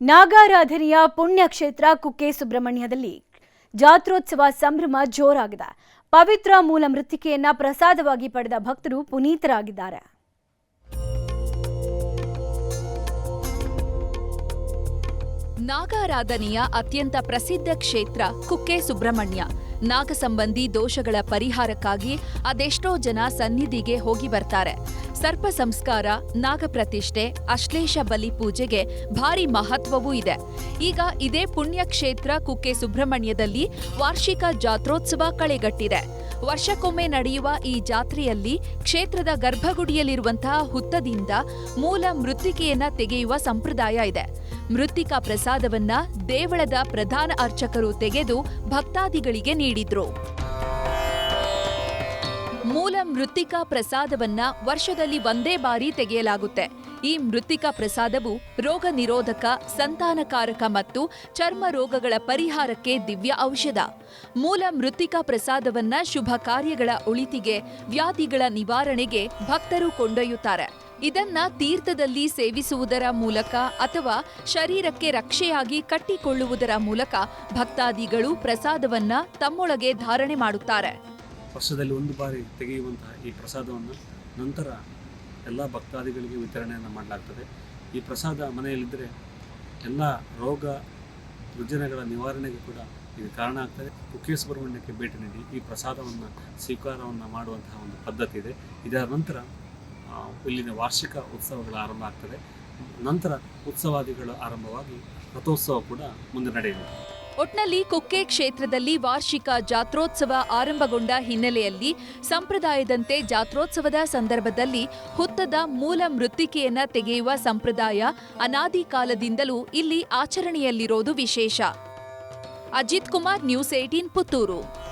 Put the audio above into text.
ನಾಗಾರಾಧನೆಯ ಪುಣ್ಯಕ್ಷೇತ್ರ ಕುಕ್ಕೆ ಸುಬ್ರಹ್ಮಣ್ಯದಲ್ಲಿ ಜಾತ್ರೋತ್ಸವ ಸಂಭ್ರಮ ಜೋರಾಗಿದೆ. ಪವಿತ್ರ ಮೂಲ ಮೃತ್ತಿಕೆಯನ್ನ ಪ್ರಸಾದವಾಗಿ ಪಡೆದ ಭಕ್ತರು ಪುನೀತರಾಗಿದ್ದಾರೆ. ನಾಗಾರಾಧನೆಯ ಅತ್ಯಂತ ಪ್ರಸಿದ್ಧ ಕ್ಷೇತ್ರ ಕುಕ್ಕೆ ಸುಬ್ರಹ್ಮಣ್ಯ ನಾಗ ಸಂಬಂಧಿ ದೋಷಗಳ ಪರಿಹಾರಕ್ಕಾಗಿ ಅದೆಷ್ಟೋ ಜನ ಸನ್ನಿಧಿಗೆ ಹೋಗಿ ಬರ್ತಾರೆ. ಸರ್ಪ ಸಂಸ್ಕಾರ ನಾಗಪ್ರತಿಷ್ಠೆ ಅಶ್ಲೇಷ ಬಲಿ ಪೂಜೆಗೆ ಭಾರಿ ಮಹತ್ವವೂ ಇದೆ. ಈಗ ಇದೇ ಪುಣ್ಯಕ್ಷೇತ್ರ ಕುಕ್ಕೆ ಸುಬ್ರಹ್ಮಣ್ಯದಲ್ಲಿ ವಾರ್ಷಿಕ ಜಾತ್ರೋತ್ಸವ ಕಳೆಗಟ್ಟಿದೆ. ವರ್ಷಕ್ಕೊಮ್ಮೆ ನಡೆಯುವ ಈ ಜಾತ್ರೆಯಲ್ಲಿ ಕ್ಷೇತ್ರದ ಗರ್ಭಗುಡಿಯಲ್ಲಿರುವಂತಹ ಹುತ್ತದಿಂದ ಮೂಲ ಮೃತ್ತಿಕೆಯನ್ನ ತೆಗೆಯುವ ಸಂಪ್ರದಾಯ ಇದೆ. ಮೃತ್ತಿಕಾ ಪ್ರಸಾದವನ್ನ ದೇವಳದ ಪ್ರಧಾನ ಅರ್ಚಕರು ತೆಗೆದು ಭಕ್ತಾದಿಗಳಿಗೆ ನೀಡಿದ್ರು. ಮೃತ್ತಿಕಾ ಪ್ರಸಾದವನ್ನ ವರ್ಷದಲ್ಲಿ ಒಂದೇ ಬಾರಿ ತೆಗೆಯಲಾಗುತ್ತೆ. ಈ ಮೃತ್ತಿಕಾ ಪ್ರಸಾದವು ರೋಗ ನಿರೋಧಕ, ಸಂತಾನಕಾರಕ ಮತ್ತು ಚರ್ಮ ರೋಗಗಳ ಪರಿಹಾರಕ್ಕೆ ದಿವ್ಯ ಔಷಧ. ಮೂಲ ಮೃತ್ತಿಕಾ ಪ್ರಸಾದವನ್ನ ಶುಭ ಕಾರ್ಯಗಳ ಉಳಿತಿಗೆ, ವ್ಯಾಧಿಗಳ ನಿವಾರಣೆಗೆ ಭಕ್ತರು ಕೊಂಡೊಯ್ಯುತ್ತಾರೆ. ಇದನ್ನ ತೀರ್ಥದಲ್ಲಿ ಸೇವಿಸುವುದರ ಮೂಲಕ ಅಥವಾ ಶರೀರಕ್ಕೆ ರಕ್ಷೆಯಾಗಿ ಕಟ್ಟಿಕೊಳ್ಳುವುದರ ಮೂಲಕ ಭಕ್ತಾದಿಗಳು ಪ್ರಸಾದವನ್ನ ತಮ್ಮೊಳಗೆ ಧಾರಣೆ ಮಾಡುತ್ತಾರೆ. ವರ್ಷದಲ್ಲಿ ಒಂದು ಬಾರಿ ತೆಗೆಯುವಂತಹ ಈ ಪ್ರಸಾದವನ್ನು ನಂತರ ಎಲ್ಲ ಭಕ್ತಾದಿಗಳಿಗೆ ವಿತರಣೆಯನ್ನು ಮಾಡಲಾಗ್ತದೆ. ಈ ಪ್ರಸಾದ ಮನೆಯಲ್ಲಿದ್ದರೆ ಎಲ್ಲ ರೋಗ ರುಜಿನಗಳ ನಿವಾರಣೆಗೆ ಕೂಡ ಇದು ಕಾರಣ ಆಗ್ತದೆ. ಕುಕ್ಕೆ ಸುಬ್ರಹ್ಮಣ್ಯಕ್ಕೆ ಭೇಟಿ ನೀಡಿ ಈ ಪ್ರಸಾದವನ್ನು ಸ್ವೀಕಾರವನ್ನು ಮಾಡುವಂತಹ ಒಂದು ಪದ್ಧತಿ ಇದೆ. ಇದರ ನಂತರ ಇಲ್ಲಿನ ವಾರ್ಷಿಕ ಉತ್ಸವಗಳು ಆರಂಭ ಆಗ್ತದೆ. ನಂತರ ಉತ್ಸವಾದಿಗಳು ಆರಂಭವಾಗಿ ರಥೋತ್ಸವ ಕೂಡ ಮುಂದೆ ನಡೆಯಲಿದೆ. ಒಟ್ನಲ್ಲಿ ಕುಕ್ಕೆ ಕ್ಷೇತ್ರದಲ್ಲಿ ವಾರ್ಷಿಕ ಜಾತ್ರೋತ್ಸವ ಆರಂಭಗೊಂಡ ಹಿನ್ನೆಲೆಯಲ್ಲಿ ಸಂಪ್ರದಾಯದಂತೆ ಜಾತ್ರೋತ್ಸವದ ಸಂದರ್ಭದಲ್ಲಿ ಹುತ್ತದ ಮೂಲ ಮೃತ್ತಿಕೆಯನ್ನ ತೆಗೆಯುವ ಸಂಪ್ರದಾಯ ಅನಾದಿ ಕಾಲದಿಂದಲೂ ಇಲ್ಲಿ ಆಚರಣೆಯಲ್ಲಿರೋದು ವಿಶೇಷ. Ajith Kumar news eighteen Puttur.